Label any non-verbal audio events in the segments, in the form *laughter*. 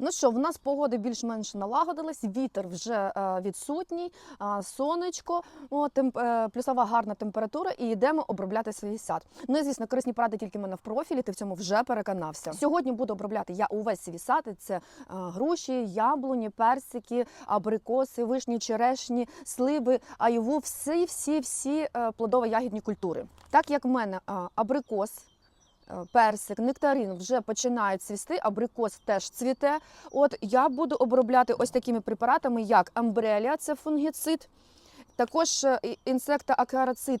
Ну що, в нас погода більш-менш налагодилась, вітер вже е, відсутній, сонечко, о, тем, е, плюсова гарна температура, і йдемо обробляти свій сад. Ну і звісно, корисні поради тільки в мене в профілі. Ти в цьому вже переконався. Сьогодні буду обробляти я увесь свій сад. Це е, груші, яблуні, персики, абрикоси, вишні, черешні, сливи, айву, всі, всі, всі плодово-ягідні культури. Так як в мене абрикос. Е, Персик, нектарин вже починають цвісти, абрикос теж цвіте. От я буду обробляти ось такими препаратами, як амбрелія, це фунгіцид, також е, і-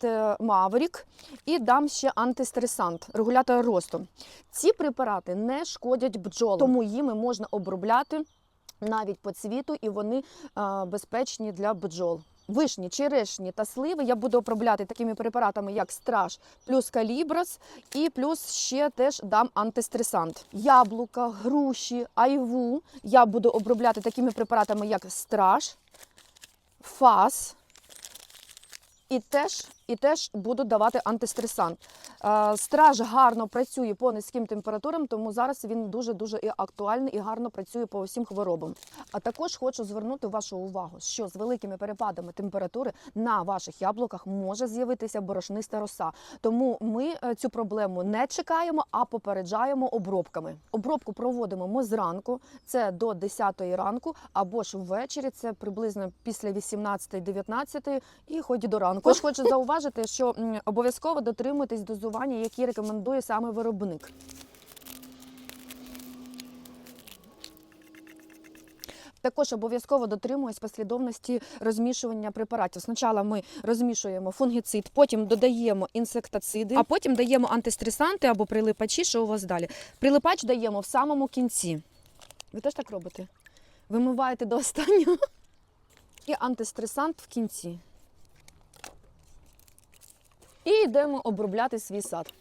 е, Маврік і дам ще антистресант, регулятор росту. Ці препарати не шкодять бджолам, тому їми можна обробляти навіть по цвіту, і вони безпечні для бджол. Вишні, черешні та сливи я буду обробляти такими препаратами, як страж плюс каліброс, і плюс ще теж дам антистресант. Яблука, груші, айву я буду обробляти такими препаратами, як страж, фас. І теж, і теж буду давати антистресант. Е, Страж гарно працює по низьким температурам, тому зараз він дуже дуже і актуальний і гарно працює по усім хворобам. А також хочу звернути вашу увагу, що з великими перепадами температури на ваших яблуках може з'явитися борошниста роса. Тому ми е, цю проблему не чекаємо, а попереджаємо обробками. Обробку проводимо ми зранку, це до 10 ранку, або ж ввечері, це приблизно після 18-19 і ході до ранку. Також хочу зауважити, *laughs* що обов'язково дотримуйтесь дозування, які рекомендує саме виробник. Також обов'язково дотримуюсь послідовності розмішування препаратів. Спочатку ми розмішуємо фунгіцид, потім додаємо інсектициди, а потім даємо антистресанти або прилипачі, що у вас далі. Прилипач даємо в самому кінці. Ви теж так робите? Вимиваєте до останнього. І антистресант в кінці. І йдемо обробляти свій сад.